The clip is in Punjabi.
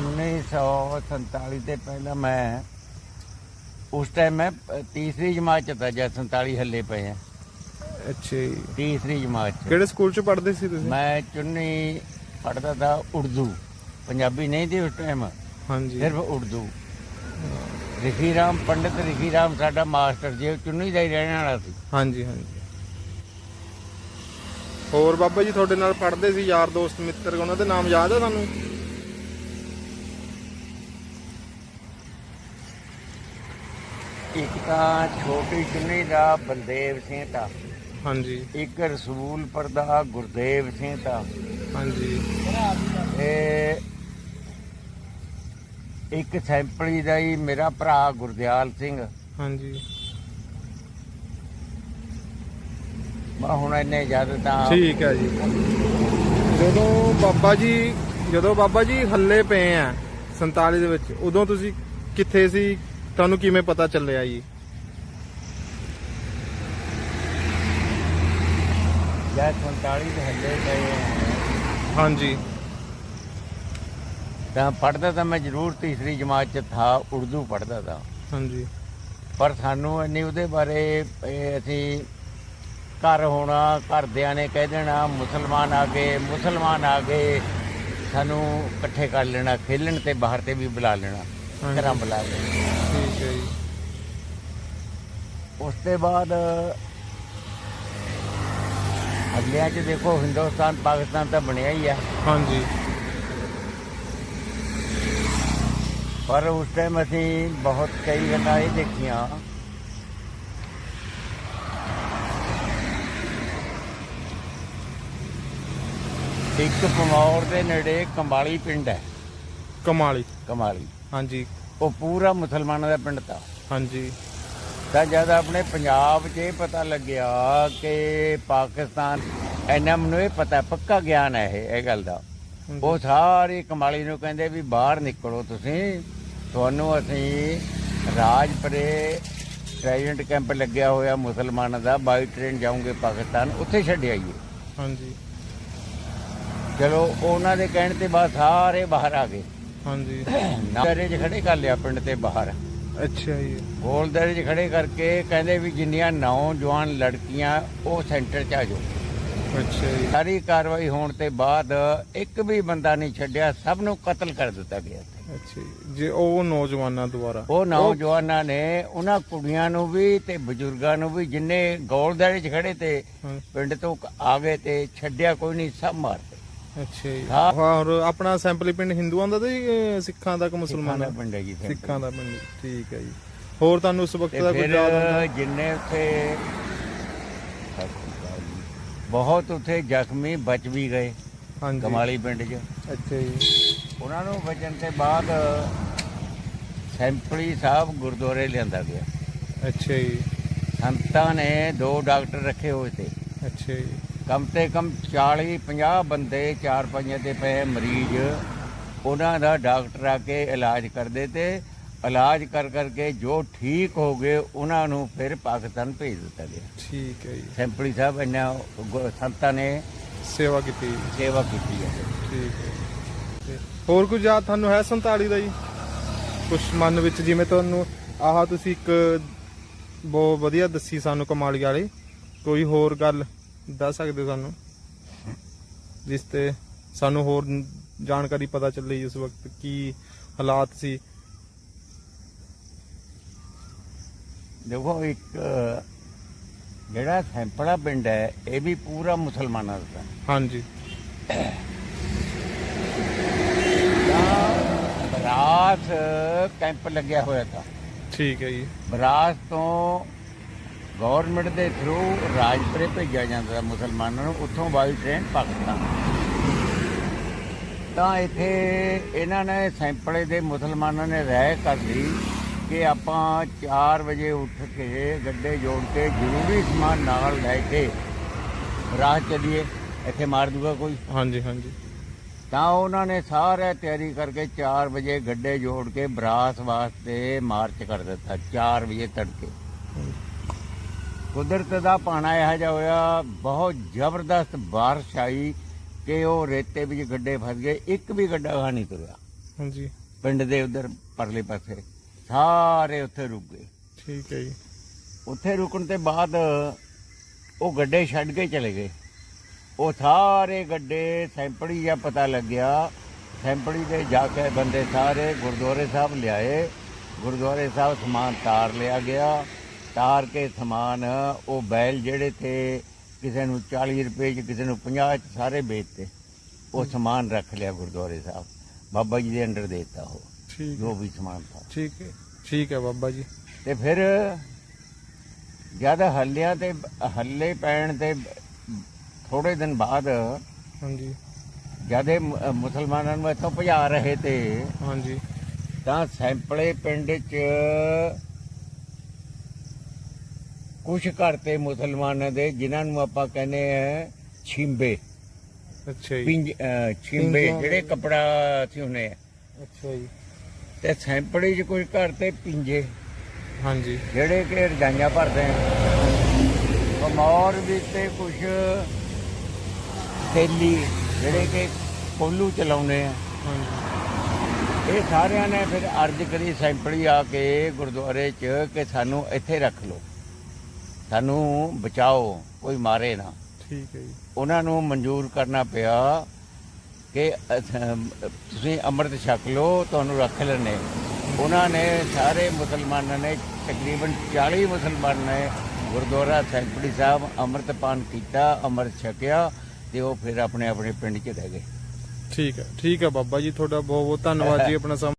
1947 ਤੇ ਪਹਿਲਾਂ ਮੈਂ ਉਸ ਟਾਈਮ ਮੈਂ ਤੀਸਰੀ ਜਮਾਤ ਚ ਤਾਂ ਜਦ 47 ਹੱਲੇ ਪਏ ਆ। ਅੱਛਾ ਜੀ। ਤੀਸਰੀ ਜਮਾਤ ਚ। ਕਿਹੜੇ ਸਕੂਲ ਚ ਪੜ੍ਹਦੇ ਸੀ ਤੁਸੀਂ? ਮੈਂ ਚੁੰਨੀ ਪੜਦਾ ਤਾ ਉਰਦੂ। ਪੰਜਾਬੀ ਨਹੀਂ ਸੀ ਉਸ ਟਾਈਮ ਹਾਂਜੀ। ਸਿਰਫ ਉਰਦੂ। ਰਿਖੀ ਰਾਮ ਪੰਡਿਤ ਰਿਖੀ ਰਾਮ ਸਾਡਾ ਮਾਸਟਰ ਜੀ ਚੁੰਨੀ ਦਾ ਹੀ ਰਹਿਣ ਵਾਲਾ ਸੀ। ਹਾਂਜੀ ਹਾਂਜੀ। ਹੋਰ ਬਾਬਾ ਜੀ ਤੁਹਾਡੇ ਨਾਲ ਪੜ੍ਹਦੇ ਸੀ ਯਾਰ ਦੋਸਤ ਮਿੱਤਰ ਉਹਨਾਂ ਦੇ ਨਾਮ ਯਾਦ ਆ ਤੁਹਾਨੂੰ ਇੱਕ ਤਾਂ ਛੋਟੀ ਚੁੰਨੀ ਦਾ ਬਲਦੇਵ ਸਿੰਘ ਤਾਂ। ਹਾਂਜੀ। ਇੱਕ ਰਸੂਲਪੁਰ ਦਾ ਗੁਰਦੇਵ ਸਿੰਘ ਤਾਂ। ਹਾਂਜੀ। ਤੇ ਇੱਕ ਸੈਂਪਲੀ ਦਾ ਹੀ ਮੇਰਾ ਭਰਾ ਗੁਰਦਿਆਲ ਸਿੰਘ। ਹਾਂਜੀ। ਮੈਂ ਹੁਣ ਇੰਨੇ ਜ਼ਿਆਦਾ ਤਾਂ ਠੀਕ ਹੈ ਜੀ। ਜਦੋਂ ਬਾਬਾ ਜੀ ਜਦੋਂ ਬਾਬਾ ਜੀ ਹੱਲੇ ਪਏ ਆ 47 ਦੇ ਵਿੱਚ ਉਦੋਂ ਤੁਸੀਂ ਕਿੱਥੇ ਸੀ? ਤੁਹਾਨੂੰ ਕਿਵੇਂ ਪਤਾ ਚੱਲਿਆ ਜੀ? ਜਦ 47 ਦੇ ਹੱਲੇ ਗਏ ਹਾਂਜੀ। ਤਾਂ ਪੜਦਾ ਤਾਂ ਮੈਂ ਜ਼ਰੂਰ ਤੀਸਰੀ ਜਮਾਤ ਚ ਥਾ ਉਰਦੂ ਪੜਦਾ ਤਾਂ। ਹਾਂਜੀ। ਪਰ ਸਾਨੂੰ ਇੰਨੀ ਉਹਦੇ ਬਾਰੇ ਅਸੀਂ ਘਰ ਹੋਣਾ ਘਰਦਿਆਂ ਨੇ ਕਹਿ ਦੇਣਾ ਮੁਸਲਮਾਨ ਆ ਗਏ ਮੁਸਲਮਾਨ ਆ ਗਏ ਸਾਨੂੰ ਇਕੱਠੇ ਕਰ ਲੈਣਾ ਖੇਲਣ ਤੇ ਬਾਹਰ ਤੇ ਵੀ ਬੁਲਾ ਲੈਣਾ। ਘਰਾਂ ਬੁਲਾ ਲੈਣਾ। ਠੀਕ ਹੈ ਜੀ। ਉਸ ਤੋਂ ਬਾਅਦ ਅਗਲਿਆਂ 'ਚ ਦੇਖੋ ਹਿੰਦੁਸਤਾਨ ਪਾਕਿਸਤਾਨ ਤਾਂ ਬਣਿਆ ਹੀ ਹੈ ਹਾਂਜੀ। ਪਰ ਉਸ ਟਾਈਮ ਅਸੀਂ ਬਹੁਤ ਕਈ ਗੱਲਾਂ ਇਹ ਦੇਖੀਆਂ। ਇੱਕ ਪਮੌਰ ਦੇ ਨੇੜੇ ਕੰਬਾਲੀ ਪਿੰਡ ਹੈ। ਕਮਾਲੀ। ਕਮਾਲੀ। ਹਾਂਜੀ। ਉਹ ਪੂਰਾ ਮੁਸਲਮਾਨਾਂ ਦਾ ਪਿੰਡ ਤਾਂ। ਹਾਂਜੀ। ਤਾਂ ਜਦ ਆਪਣੇ ਪੰਜਾਬ 'ਚ ਇਹ ਪਤਾ ਲੱਗਿਆ ਕਿ ਪਾਕਿਸਤਾਨ ਐਨਾ ਮੈਨੂੰ ਇਹ ਪਤਾ ਪੱਕਾ ਗਿਆਨ ਹੈ ਇਹ ਇਹ ਗੱਲ ਦਾ। ਉਹ ਸਾਰੀ ਕਮਾਲੀ ਨੂੰ ਕਹਿੰਦੇ ਵੀ ਬਾਹਰ ਨਿਕਲੋ ਤੁਸੀਂ। ਤੁਹਾਨੂੰ ਅਸੀਂ ਰਾਜਪੁਰੇ ਪ੍ਰੈਜ਼ੀਡੈਂਟ ਕੈਂਪ ਲੱਗਿਆ ਹੋਇਆ ਮੁਸਲਮਾਨਾਂ ਦਾ ਬਾਈ ਟ੍ਰੇਨ ਜਾਓਗੇ ਪਾਕਿਸਤਾਨ ਉੱਥੇ ਛੱਡ ਆਈਏ। ਹਾਂਜੀ। ਚਲੋ ਉਹਨਾਂ ਦੇ ਕਹਿਣ ਤੇ ਬਾਅਦ ਸਾਰੇ ਬਾਹਰ ਆ ਗਏ। ਹਾਂਜੀ। ਨਾਰੇ 'ਚ ਖੜੇ ਕਰ ਲਿਆ ਪਿੰਡ ਤੇ ਬਾਹਰ। ਅੱਛਾ ਜੀ। ਗੋਲਦਾਰੇ 'ਚ ਖੜੇ ਕਰਕੇ ਕਹਿੰਦੇ ਵੀ ਜਿੰਨੀਆਂ ਨੌਜਵਾਨ ਲੜਕੀਆਂ ਉਹ ਸੈਂਟਰ 'ਚ ਆ ਜਾਓ। ਅੱਛਾ ਜੀ। ਸਾਰੀ ਕਾਰਵਾਈ ਹੋਣ ਤੇ ਬਾਅਦ ਇੱਕ ਵੀ ਬੰਦਾ ਨਹੀਂ ਛੱਡਿਆ ਸਭ ਨੂੰ ਕਤਲ ਕਰ ਦਿੱਤਾ ਗਿਆ। ਅੱਛਾ ਜੀ। ਜੇ ਉਹ ਨੌਜਵਾਨਾਂ ਦੁਆਰਾ। ਉਹ ਨੌਜਵਾਨਾਂ ਨੇ ਉਹਨਾਂ ਕੁੜੀਆਂ ਨੂੰ ਵੀ ਤੇ ਬਜ਼ੁਰਗਾਂ ਨੂੰ ਵੀ ਜਿੰਨੇ ਗੋਲਦਾਰੇ 'ਚ ਖੜੇ ਤੇ ਪਿੰਡ ਤੋਂ ਆ ਗਏ ਤੇ ਛੱਡਿਆ ਕੋਈ ਨਹੀਂ ਸਭ ਮਾਰਤੇ ਅੱਛਾ ਜੀ। ਹਾਂ। ਹੋਰ ਆਪਣਾ ਸੈਂਪਲੀ ਪਿੰਡ ਹਿੰਦੂਆਂ ਦਾ ਤੇ ਸਿੱਖਾਂ ਦਾ ਕਿ ਮੁਸਲਮਾਨਾਂ ਦਾ ਪਿੰਡ ਹੈ ਜੀ। ਸਿੱਖਾਂ ਦਾ ਪਿੰਡ ਠੀਕ ਹੈ ਜੀ। ਹੋਰ ਤੁਹਾਨੂੰ ਉਸ ਵਕਤ ਦਾ ਫਿਰ ਯਾਦ ਆਉਂਦਾ ਜਿੰਨੇ ਉੱਥੇ ਸਤਿ ਸ਼੍ਰੀ ਅਕਾਲ ਜੀ। ਬਹੁਤ ਉੱਥੇ ਜ਼ਖਮੀ ਬਚ ਵੀ ਗਏ ਹਾਂਜੀ। ਕਮਾਲੀ ਪਿੰਡ 'ਚ। ਅੱਛਾ ਜੀ। ਉਹਨਾਂ ਨੂੰ ਬਚਣ ਤੇ ਬਾਅਦ ਸੈਂਪਲੀ ਸਾਹਿਬ ਗੁਰਦੁਆਰੇ ਲਿਆਂਦਾ ਗਿਆ। ਅੱਛਾ ਜੀ। ਸੰਤਾਂ ਨੇ ਦੋ ਡਾਕਟਰ ਰੱਖੇ ਹੋਏ ਤੇ। ਅੱਛਾ ਜੀ। ਕਮ ਤੇ ਕਮ 40 50 ਬੰਦੇ ਚਾਰ ਪੰਜਾਂ ਤੇ ਪਏ ਮਰੀਜ਼। ਉਹਨਾਂ ਦਾ ਡਾਕਟਰ ਆ ਕੇ ਇਲਾਜ ਕਰਦੇ ਤੇ ਇਲਾਜ ਕਰ ਕਰਕੇ ਜੋ ਠੀਕ ਹੋ ਗਏ ਉਹਨਾਂ ਨੂੰ ਫਿਰ ਪਾਕਿਸਤਾਨ ਭੇਜ ਦਿੱਤਾ ਗਿਆ। ਠੀਕ ਹੈ ਜੀ। ਸੈਂਪਲੀ ਸਾਹਿਬ ਇਹਨਾਂ ਸੰਤਾਂ ਨੇ ਸੇਵਾ ਕੀਤੀ। ਸੇਵਾ ਕੀਤੀ ਹੈ। ਠੀਕ ਹੈ ਹੋਰ ਕੁਝ ਯਾਦ ਤੁਹਾਨੂੰ ਹੈ 47 ਦਾ ਜੀ? ਕੁਝ ਮਨ ਵਿੱਚ ਜਿਵੇਂ ਤੁਹਾਨੂੰ ਆਹ ਤੁਸੀਂ ਇੱਕ ਬਹੁਤ ਵਧੀਆ ਦੱਸੀ ਸਾਨੂੰ ਕਮਾਲੀ ਵਾਲੀ। ਕੋਈ ਹੋਰ ਗੱਲ? ਦੱਸ ਸਕਦੇ ਹੋ ਸਾਨੂੰ? ਜਿਸ ਤੇ ਸਾਨੂੰ ਹੋਰ ਜਾਣਕਾਰੀ ਪਤਾ ਚੱਲੇ ਉਸ ਵਕਤ ਕੀ ਹਾਲਾਤ ਸੀ? ਦੇਖੋ ਇੱਕ ਜਿਹੜਾ ਸੈਂਪਲਾ ਪਿੰਡ ਹੈ ਇਹ ਵੀ ਪੂਰਾ ਮੁਸਲਮਾਨਾਂ ਦਾ। ਹੈ। ਹਾਂਜੀ। ਤਾਂ ਬਰਾਸ ਕੈਂਪ ਲੱਗਿਆ ਹੋਇਆ था ਠੀਕ ਹੈ ਜੀ। ਬਰਾਸ ਤੋਂ ਗਵਰਨਮੈਂਟ ਦੇ ਥਰੂ ਰਾਜਪੁਰੇ ਭੇਜਿਆ ਜਾਂਦਾ ਮੁਸਲਮਾਨਾਂ ਨੂੰ ਉੱਥੋਂ ਬਾਈ ਟ੍ਰੇਨ ਪਾਕਿਸਤਾਨ। ਤਾਂ ਇੱਥੇ ਇਹਨਾਂ ਨੇ ਸੈਂਪਲੇ ਦੇ ਮੁਸਲਮਾਨਾਂ ਨੇ ਰਹਿ ਕਰ ਲਈ ਕਿ ਆਪਾਂ 4 ਵਜੇ ਉੱਠ ਕੇ ਗੱਡੇ ਜੋੜ ਕੇ ਜ਼ਰੂਰੀ ਸਮਾਨ ਨਾਲ ਲੈ ਕੇ ਰਾਹ ਚੱਲੀਏ ਇੱਥੇ ਮਾਰ ਦੂਗਾ ਕੋਈ? ਹਾਂਜੀ ਹਾਂਜੀ। ਤਾਂ ਉਹਨਾਂ ਨੇ ਸਾਰੇ ਤਿਆਰੀ ਕਰਕੇ 4 ਵਜੇ ਗੱਡੇ ਜੋੜ ਕੇ ਬਰਾਸ ਵਾਸਤੇ ਮਾਰਚ ਕਰ ਦਿੱਤਾ 4 ਵਜੇ ਤੜਕੇ। ਕੁਦਰਤ ਦਾ ਪਾਣਾ ਇਹੋ ਜਿਹਾ ਹੋਇਆ ਬਹੁਤ ਜ਼ਬਰਦਸਤ ਬਾਰਿਸ਼ ਆਈ ਕਿ ਉਹ ਰੇਤੇ ਵਿੱਚ ਗੱਡੇ ਫਸ ਗਏ ਇੱਕ ਵੀ ਗੱਡਾ ਗਾ ਨਹੀਂ ਤੁਰਿਆ। ਹਾਂਜੀ। ਪਿੰਡ ਦੇ ਉਧਰ ਪਰਲੇ ਪਾਸੇ ਸਾਰੇ ਉੱਥੇ ਰੁਕ ਗਏ। ਠੀਕ ਹੈ ਜੀ। ਉੱਥੇ ਰੁਕਣ ਤੇ ਬਾਅਦ ਉਹ ਗੱਡੇ ਛੱਡ ਕੇ ਚਲੇ ਗਏ। ਉਹ ਸਾਰੇ ਗੱਡੇ ਸੈਂਪੜੀ ਜਾਂ ਪਤਾ ਲੱਗਿਆ ਸੈਂਪੜੀ ਦੇ ਜਾ ਕੇ ਬੰਦੇ ਸਾਰੇ ਗੁਰਦੁਆਰੇ ਸਾਹਿਬ ਲਿਆਏ। ਗੁਰਦੁਆਰੇ ਸਾਹਿਬ ਸਮਾਨ ਤਾਰ ਲਿਆ ਗਿਆ। ਤਾਰ ਕੇ ਸਮਾਨ ਉਹ ਬੈਲ ਜਿਹੜੇ ਤੇ ਕਿਸੇ ਨੂੰ 40 ਰੁਪਏ ਚ ਕਿਸੇ ਨੂੰ 50 ਚ ਸਾਰੇ ਵੇਚਤੇ। ਉਹ ਸਮਾਨ ਰੱਖ ਲਿਆ ਗੁਰਦੁਆਰੇ ਸਾਹਿਬ। ਬਾਬਾ ਜੀ ਦੇ ਅੰਡਰ ਦੇਤਾ ਉਹ ਠੀਕ ਜੋ ਵੀ ਸਮਾਨ था ਠੀਕ ਹੈ। ਠੀਕ ਹੈ ਬਾਬਾ ਜੀ। ਤੇ ਫਿਰ ਜਦ ਹੱਲਿਆਂ ਤੇ ਹੱਲੇ ਪੈਣ ਤੇ ਥੋੜੇ ਦਿਨ ਬਾਅਦ ਹਾਂਜੀ। ਜਦ ਇਹ ਮੁਸਲਮਾਨਾਂ ਨੂੰ ਇੱਥੋਂ ਭਜਾ ਰਹੇ ਤੇ ਹਾਂਜੀ। ਤਾਂ ਸੈਂਪਲੇ ਪਿੰਡ 'ਚ ਕੁਝ ਘਰ ਤੇ ਮੁਸਲਮਾਨਾਂ ਦੇ ਜਿਨ੍ਹਾਂ ਨੂੰ ਆਪਾਂ ਕਹਿੰਦੇ ਆ ਛਿੰਬੇ। ਅੱਛਾ ਜੀ। ਪਿੰਜ ਅਹ ਛਿੰਬੇ ਪਿੰਜਾਂ ਜਿਹੜੇ ਕਪੜਾ ਸਿਉਨੇ ਆ। ਅੱਛਾ ਜੀ। ਤੇ ਸੈਂਪੜੇ 'ਚ ਕੁਝ ਘਰ ਤੇ ਪਿੰਜੇ। ਹਾਂਜੀ। ਜਿਹੜੇ ਕਿ ਰਜਾਈਆਂ ਭਰਦੇ ਆ। ਕਮੌਰ ਵੀ ਤੇ ਕੁਝ ਤੇਲੀ ਜਿਹੜੇ ਕਿ ਕੋਲੂ ਚਲਾਉਂਦੇ ਆ। ਹਾਂਜੀ। ਇਹ ਸਾਰਿਆਂ ਨੇ ਫਿਰ ਅਰਜ਼ ਕਰੀ ਸੈਂਪਲੀ ਆ ਕੇ ਗੁਰਦੁਆਰੇ 'ਚ ਕਿ ਸਾਨੂੰ ਇੱਥੇ ਰੱਖ ਲਓ। ਸਾਨੂੰ ਬਚਾਓ ਕੋਈ ਮਾਰੇ ਨਾ। ਠੀਕ ਹੈ ਜੀ। ਉਹਨਾਂ ਨੂੰ ਮਨਜ਼ੂਰ ਕਰਨਾ ਪਿਆ ਕਿ ਤੁਸੀਂ ਅੰਮ੍ਰਿਤ ਛਕ ਲਓ ਤੁਹਾਨੂੰ ਰੱਖ ਲੈਣੇ ਉਹਨਾਂ ਨੇ ਸਾਰੇ ਮੁਸਲਮਾਨਾਂ ਨੇ ਤਕਰੀਬਨ 40 ਮੁਸਲਮਾਨ ਨੇ ਗੁਰਦੁਆਰਾ ਸੈਂਪੜੀ ਸਾਹਿਬ ਅੰਮ੍ਰਿਤਪਾਨ ਕੀਤਾ ਅੰਮ੍ਰਿਤ ਛਕਿਆ ਤੇ ਉਹ ਫਿਰ ਆਪਣੇ ਆਪਣੇ ਪਿੰਡ 'ਚ ਰਹਿ ਗਏ। ਠੀਕ ਹੈ ਠੀਕ ਹੈ ਬਾਬਾ ਜੀ ਤੁਹਾਡਾ ਬਹੁਤ ਬਹੁਤ ਧੰਨਵਾਦ ਜੀ ਆਪਣਾ ਸਮਾਂ